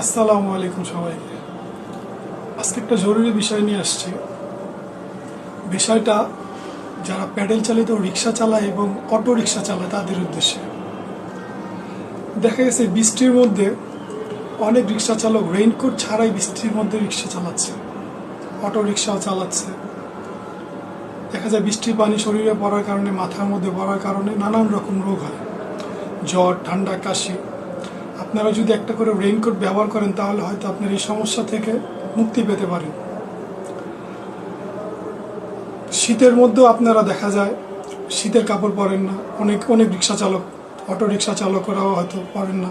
আসসালামু আলাইকুম সবাইকে। আজকে একটা জরুরি বিষয় নিয়ে আসছি। বিষয়টা যারা প্যাডেল চালিত রিক্সা চালায় এবং অটো রিক্সা চালায় তাদের উদ্দেশ্যে। দেখা গেছে বৃষ্টির মধ্যে অনেক রিক্সা চালক রেইনকোট ছাড়াই বৃষ্টির মধ্যে রিক্সা চালাচ্ছে, অটো রিক্সাও চালাচ্ছে। দেখা যায় বৃষ্টির পানি শরীরে পড়ার কারণে, মাথার মধ্যে পড়ার কারণে নানান রকম রোগ হয়। জ্বর, ঠান্ডা, কাশি আপনারা যদি একটা করে রেইনকোট ব্যবহার করেন, তাহলে হয়তো আপনার এই সমস্যা থেকে মুক্তি পেতে পারেন। শীতের মধ্যেও আপনারা দেখা যায়, শীতের কাপড় পরেন না। অনেক অনেক রিক্সা চালক, অটো রিক্সা চালকরাও হয়তো পরেন না।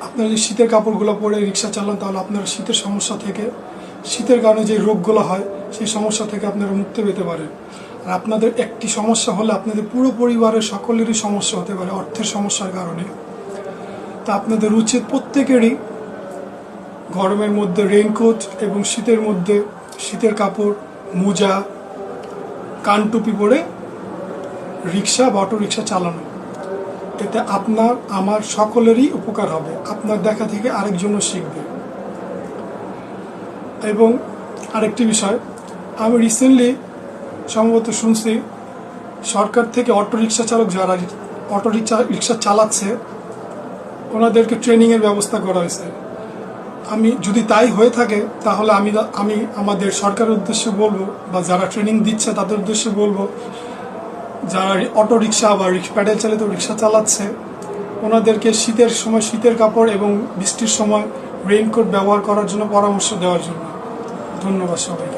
আপনারা যদি শীতের কাপড়গুলো পরে রিক্সা চালান, তাহলে আপনারা শীতের সমস্যা থেকে, শীতের কারণে যে রোগগুলো হয়, সেই সমস্যা থেকে আপনারা মুক্তি পেতে পারেন। আর আপনাদের একটি সমস্যা হলে আপনাদের পুরো পরিবারের সকলেরই সমস্যা হতে পারে, অর্থের সমস্যার কারণে। তা আপনাদের উচিত প্রত্যেকেরই। গরমের মধ্যে রেইনকোট এবং শীতের মধ্যে শীতের কাপড়, মোজা কান টুপি পরে রিক্সা বা অটো রিক্সা চালানো। এতে আপনার, আমার সকলেরই উপকার হবে। আপনার দেখা থেকে আরেকজনও শিখবে। এবং আরেকটি বিষয়, আমি রিসেন্টলি সম্ভবত শুনছি, সরকার থেকে অটো রিক্সা চালক যারা অটো রিক্সা রিক্সা চালাচ্ছে ওনাদেরকে ট্রেনিংয়ের ব্যবস্থা করা হয়েছে। আমি, যদি তাই হয়ে থাকে, তাহলে আমি আমি আমাদের সরকারের উদ্দেশ্যে বলব, বা যারা ট্রেনিং দিচ্ছে তাদের উদ্দেশ্যে বলব, যারা অটো রিক্সা বা প্যাডেল চালিত রিক্সা চালাচ্ছে, ওনাদেরকে শীতের সময় শীতের কাপড় এবং বৃষ্টির সময় রেইনকোট ব্যবহার করার জন্য পরামর্শ দেওয়ার জন্য। ধন্যবাদ সবাইকে।